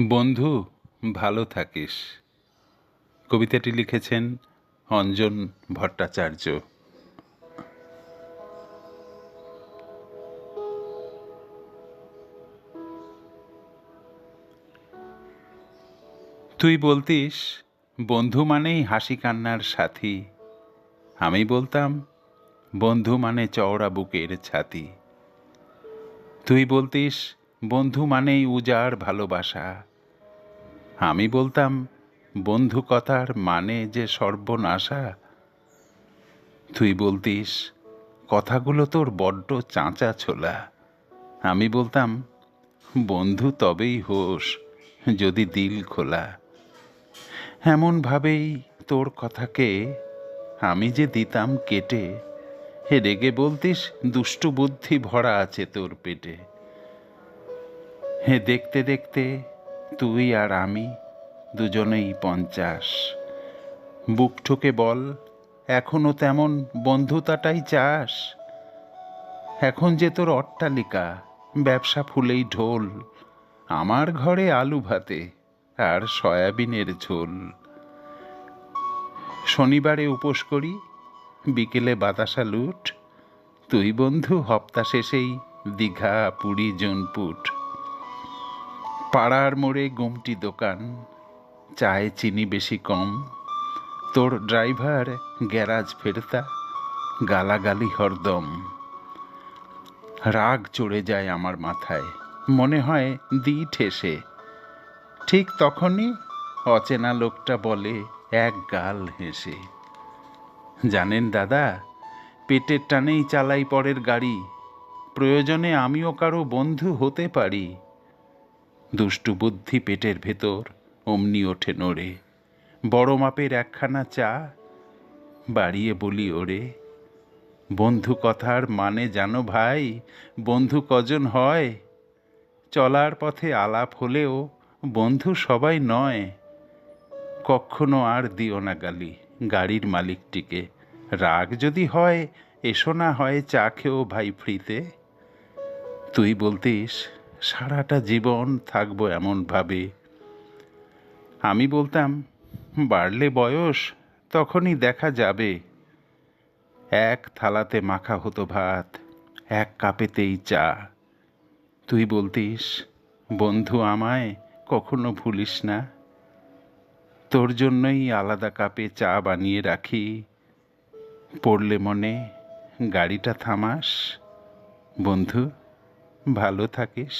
বন্ধু, ভালো থাকিস। কবিতাটি লিখেছেন অঞ্জন ভট্টাচার্য। তুই বলতিস, বন্ধু মানেই হাসি কান্নার সাথী। আমি বলতাম, বন্ধু মানে চওড়া বুকের ছাতি। তুই বলতিস বন্ধু মানেই উজাড় ভালোবাসা। আমি বলতাম, বন্ধু কথার মানে যে সর্বনাশা। তুই বলতিস, কথাগুলো তোর বড্ড চাঁচা ছোলা। আমি বলতাম, বন্ধু তবেই হোস, যদি দিল খোলা। এমনভাবেই তোর কথাকে আমি যে দিতাম কেটে রেগে বলতিস, দুষ্টু বুদ্ধি ভরা আছে তোর পেটে। হে দেখতে দেখতে তুই আর আমি দুজনেই পঞ্চাশ। বুক ঠুকে বল, এখনও তেমন বন্ধুতাটাই চাস? এখন যে তোর অট্টালিকা, ব্যবসা ফুলেই ঢোল, আমার ঘরে আলু ভাতে আর সয়াবিনের ঝোল। শনিবারে উপোস করি, বিকেলে বাতাসা লুট, তুই বন্ধু হপ্তা শেষেই দীঘা, পুরী, জোনপুট। পাড়ার মোড়ে গুমটি দোকান, চায়ে চিনি বেশি কম। তোর ড্রাইভার গ্যারাজ ফেরতা, গালাগালি হরদম। রাগ চড়ে যায় আমার মাথায়, মনে হয় দি ঠেসে ঠিক তখনই অচেনা লোকটা বলে, এক গাল হেসে। জানেন দাদা, পেটের টানেই চালাই পরের গাড়ি। প্রয়োজনে আমিও কারও বন্ধু হতে পারি। দুষ্টু বুদ্ধি পেটের ভেতর, অমনি ওঠে নড়ে। বড় মাপের একখানা চা, বাড়িয়ে বলি ওরে, বন্ধু কথার মানে জানো ভাই, বন্ধু কজন হয়? চলার পথে আলাপ হলেও বন্ধু সবাই নয়। কখনো আর দিও না গালি গাড়ির মালিকটিকে। রাগ যদি হয়, এসো না হয় চা খেও ভাই ফ্রিতে। তুই বলতিস সারাটা জীবন থাকব এমনভাবে। আমি বলতাম, বাড়লে বয়স, তখনই দেখা যাবে। এক থালাতে মাখা হতো ভাত, এক কাপেতেই চা। তুই বলতিস, বন্ধু আমায় কখনো ভুলিস না। তোর জন্যই আলাদা কাপে চা বানিয়ে রাখি। পড়লে মনে গাড়িটা থামাস। বন্ধু ভালো থাকিস।